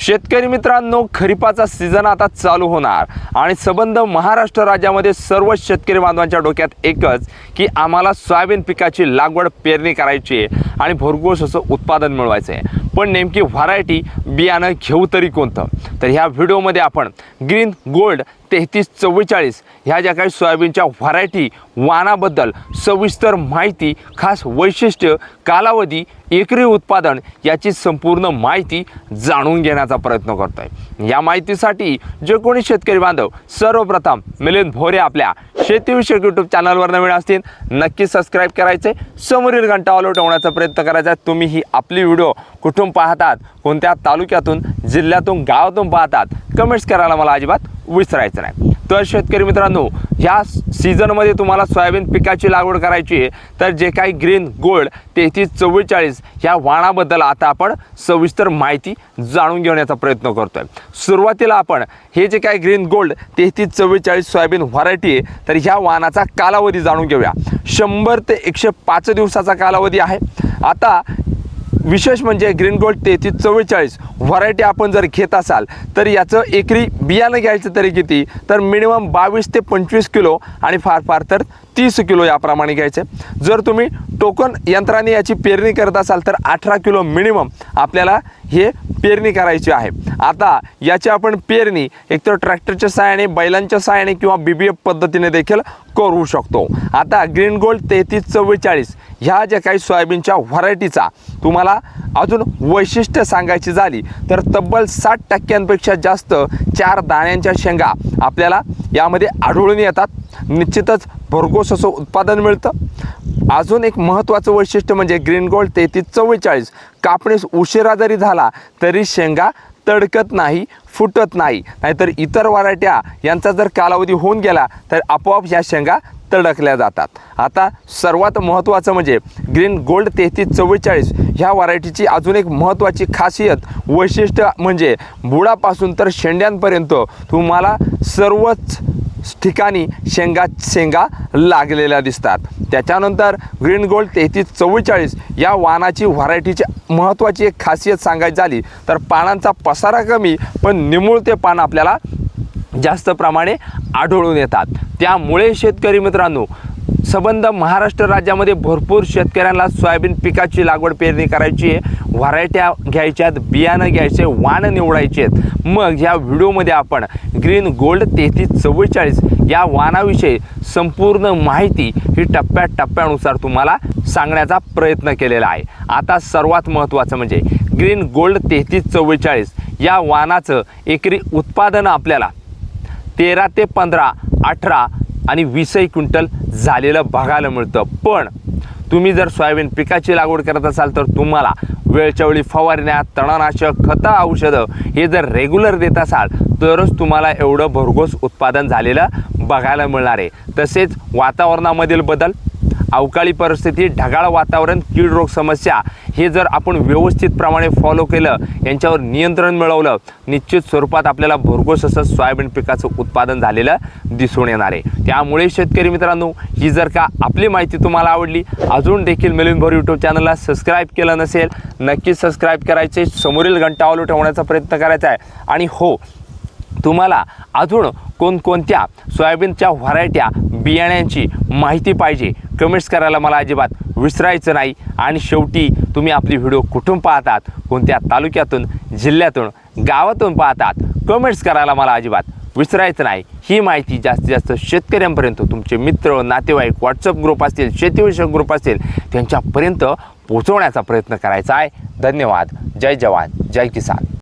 शेतकरी मित्रांनो खरीपाचा सीझन आता चालू होणार. आणि संबंध महाराष्ट्र राज्यामध्ये सर्व शेतकरी बांधवांच्या डोक्यात एकच की आम्हाला सोयाबीन पिकाची लागवड पेरणी करायची आहे आणि भरघोस असं उत्पादन मिळवायचं आहे. पण नेमकी व्हरायटी बियाणं घेऊ तरी कोणतं? तर ह्या व्हिडिओमध्ये आपण ग्रीन गोल्ड तेहतीस चव्वेचाळीस ह्या ज्या काही सोयाबीनच्या व्हरायटी वाणाबद्दल सविस्तर माहिती खास वैशिष्ट्य कालावधी एकरी उत्पादन याची संपूर्ण माहिती जाणून घेण्याचा प्रयत्न करतो आहे या माहितीसाठी जे कोणी शेतकरी बांधव सर्वप्रथम मिलिंद भोरे आपल्या शेतीविषयक यूट्यूब चॅनलवर नवीन असतील नक्की सबस्क्राईब करायचे. समोरील घंटा ऑल ठेवण्याचा प्रयत्न करायचा आहे. तुम्ही ही आपली व्हिडिओ कुठून पाहतात? कोणत्या तालुक्यातून जिल्ह्यातून गावातून पाहतात? कमेंट्स करायला मला अजिबात विसरायचं नाही. तर शेतकरी मित्रांनो ह्या सीझनमध्ये तुम्हाला सोयाबीन पिकाची लागवड करायची आहे तर जे काही ग्रीन गोल्ड तेहतीस चव्वेचाळीस ह्या वाणाबद्दल आता आपण सविस्तर माहिती जाणून घेण्याचा प्रयत्न करतोय. सुरुवातीला आपण हे जे काही ग्रीन गोल्ड तेहतीस चव्वेचाळीस सोयाबीन व्हरायटी आहे तर ह्या वाणाचा कालावधी जाणून घेऊया. शंभर ते एकशे पाच दिवसाचा कालावधी आहे. आता विशेष म्हणजे ग्रीन गोल्ड तेहतीस चव्वेचाळीस व्हरायटी आपण जर घेत असाल तर याचं एकरी बियाणं घ्यायचं तरी किती? तर मिनिमम बावीस ते पंचवीस किलो आणि फार फार तर तीस किलो याप्रमाणे घ्यायचे. जर तुम्ही टोकन यंत्राने याची पेरणी करत असाल तर अठरा किलो मिनिमम आपल्याला हे पेरणी करायची आहे. आता याची आपण पेरणी एकतर ट्रॅक्टरच्या सहाय्याने बैलांच्या सहाय्याने किंवा बी बी एफ पद्धतीने देखील करू शकतो. आता ग्रीन गोल्ड तेहतीस चव्वेचाळीस ह्या ज्या काही सोयाबीनच्या व्हरायटीचा तुम्हाला अजून वैशिष्ट्य सांगायची झाली तर तब्बल साठ टक्क्यांपेक्षा जास्त चार दाण्यांच्या शेंगा आपल्याला यामध्ये आढळून येतात. निश्चितच भरघोस असं उत्पादन मिळतं. अजून एक महत्त्वाचं वैशिष्ट्य म्हणजे ग्रीन गोल्ड तेहतीस चव्वेचाळीस. कापणीस उशिरा जरी झाला तरी शेंगा तडकत नाही फुटत नाही. नाहीतर इतर वरायट्या यांचा जर कालावधी होऊन गेला तर आपोआप ह्या शेंगा तडकल्या जातात. आता सर्वात महत्त्वाचं म्हणजे ग्रीन गोल्ड तेहतीस चव्वेचाळीस ह्या व्हरायटीची अजून एक महत्त्वाची खासियत वैशिष्ट्य म्हणजे बुडापासून तर शेंड्यांपर्यंत तुम्हाला सर्वच ठिकाणी शेंगा शेंगा लागलेल्या दिसतात. त्याच्यानंतर ग्रीन गोल्ड तेहतीस चव्वेचाळीस या वाणाची व्हरायटीची महत्त्वाची एक खासियत सांगायची झाली तर पानांचा पसारा कमी पण निमुळते पान आपल्याला जास्त प्रमाणे आढळून येतात. त्यामुळे शेतकरी मित्रांनो संबंध महाराष्ट्र राज्यामध्ये भरपूर शेतकऱ्यांना सोयाबीन पिकाची लागवड पेरणी करायची आहे. व्हरायट्या घ्यायच्यात बियाणं घ्यायचे वाण निवडायचे आहेत. मग ह्या व्हिडिओमध्ये आपण ग्रीन गोल्ड तेहतीस चव्वेचाळीस या वाणाविषयी संपूर्ण माहिती ही टप्प्याटप्प्यानुसार तुम्हाला सांगण्याचा प्रयत्न केलेला आहे. आता सर्वात महत्त्वाचं म्हणजे ग्रीन गोल्ड तेहतीस चव्वेचाळीस या वाणाचं एकरी उत्पादन आपल्याला तेरा ते पंधरा अठरा आणि वीसही क्विंटल झालेलं बघायला मिळतं. पण तुम्ही जर सोयाबीन पिकाची लागवड करत असाल तर तुम्हाला वेळच्या वेळी फवारण्या तणनाशक खतं औषधं हे जर रेग्युलर देत असाल तरच तुम्हाला एवढं भरघोस उत्पादन झालेलं बघायला मिळणार आहे. तसेच वातावरणामधील बदल अवकाळी परिस्थिती ढगाळ वातावरण कीड रोग समस्या हे जर आपण व्यवस्थितप्रमाणे फॉलो केलं यांच्यावर नियंत्रण मिळवलं निश्चित स्वरूपात आपल्याला भरघोस असं सोयाबीन पिकाचं उत्पादन झालेलं दिसून येणार आहे. त्यामुळे शेतकरी मित्रांनो ही जर का आपली माहिती तुम्हाला आवडली अजून देखील मिलिंद भर यूट्यूब चॅनलला सबस्क्राईब केलं नसेल नक्कीच सबस्क्राईब करायचे समोरील घंटा ठेवण्याचा प्रयत्न करायचा आहे. आणि हो तुम्हाला अजून कोणकोणत्या सोयाबीनच्या व्हरायट्या बियाण्यांची माहिती पाहिजे? कमेंट्स करायला मला अजिबात विसरायचं नाही. आणि शेवटी तुम्ही आपली व्हिडिओ कुठून पाहतात कोणत्या तालुक्यातून जिल्ह्यातून गावातून पाहतात कमेंट्स करायला मला अजिबात विसरायचं नाही. ही माहिती जास्तीत जास्त शेतकऱ्यांपर्यंत तुमचे मित्र नातेवाईक व्हॉट्सअप ग्रुप असतील शेतीविषयक ग्रुप असतील त्यांच्यापर्यंत पोहोचवण्याचा प्रयत्न करायचा आहे. धन्यवाद. जय जवान. जय किसान.